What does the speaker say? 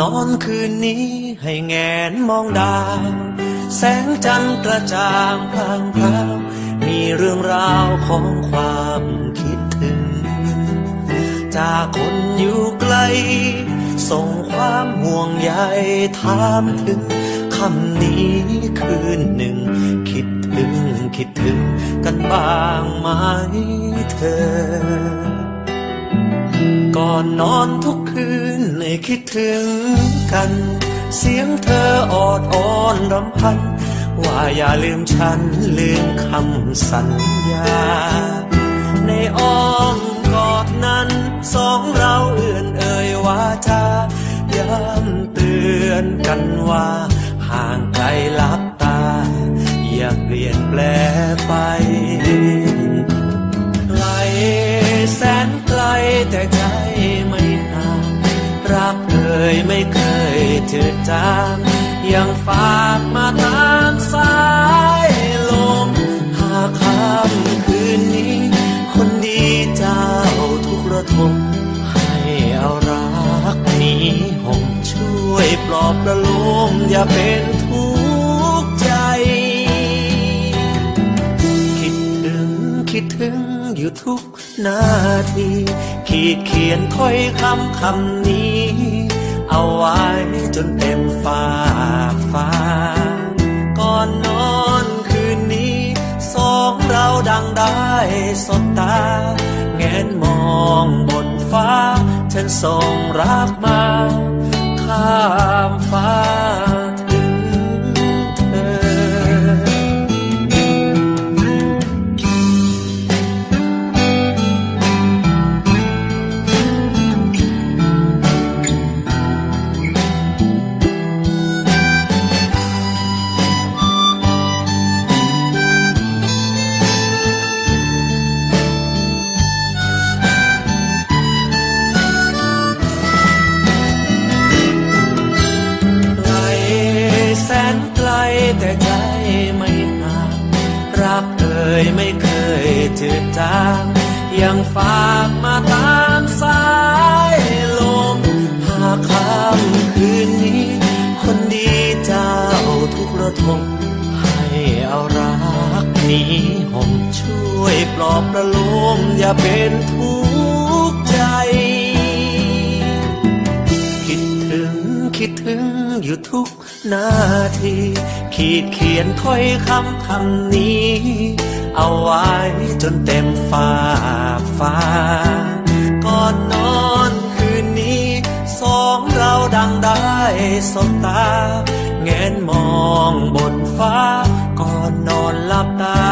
นอนคืนนี้ให้แงนมองดาว แสงจันทร์กระจ่างพลางพราวมีเรื่องราวของความคิดถึง จากคนอยู่ไกล ส่งความห่วงใยถามถึงคำนี้คืนหนึ่ง คิดถึงคิดถึงกันบ้างไหมเธอ อนนอนทุกคืนให้คิดถึงกัน เสียงเธอออดอ้อนรำพัน ว่าอย่าลืมฉันลืมคำสัญญา ในอ้อมกอดนั้นสองเราเอื่อนเอ่ยว่าจะย้ำเตือนกันว่า ห่างไกลลับตา อย่าเปลี่ยนแปลไป ยไม่เคยเจือจางยังฝากมาตามสายลม หากค่ำคืนนี้ คนดีเจ้าทุกระทมให้เอารักนี้ห่มช่วยปลอบประโลมอย่าเป็นทุกข์ใจ คิดถึงคิดถึงอยู่ทุกนาที ขีดเขียนถ้อยคำคำนี้ ฝากฟ้า ก่อนนอนคืนนี้ สองเราดังได้สบตา แงนมองบนฟ้า ฉันส่งรักมา รักเอ่ยไม่เคยจืดจางยังฝากมาตามสายลมหากค่ำคืนนี้ คนดีเจ้าทุกระทมให้เอารักนี้ห่มช่วยปลอบประโลมอย่าเป็นทุกข์ใจ คิดถึงคิดถึง อยู่ทุกนาที ขีดเขียนถ้อยคำคำนี้ เอาไว้จนเต็มฝาฟ้า ก่อนนอนคืนนี้ สองเราดังได้สบตา แงนมองบนฟ้า ก่อนนอนหลับตา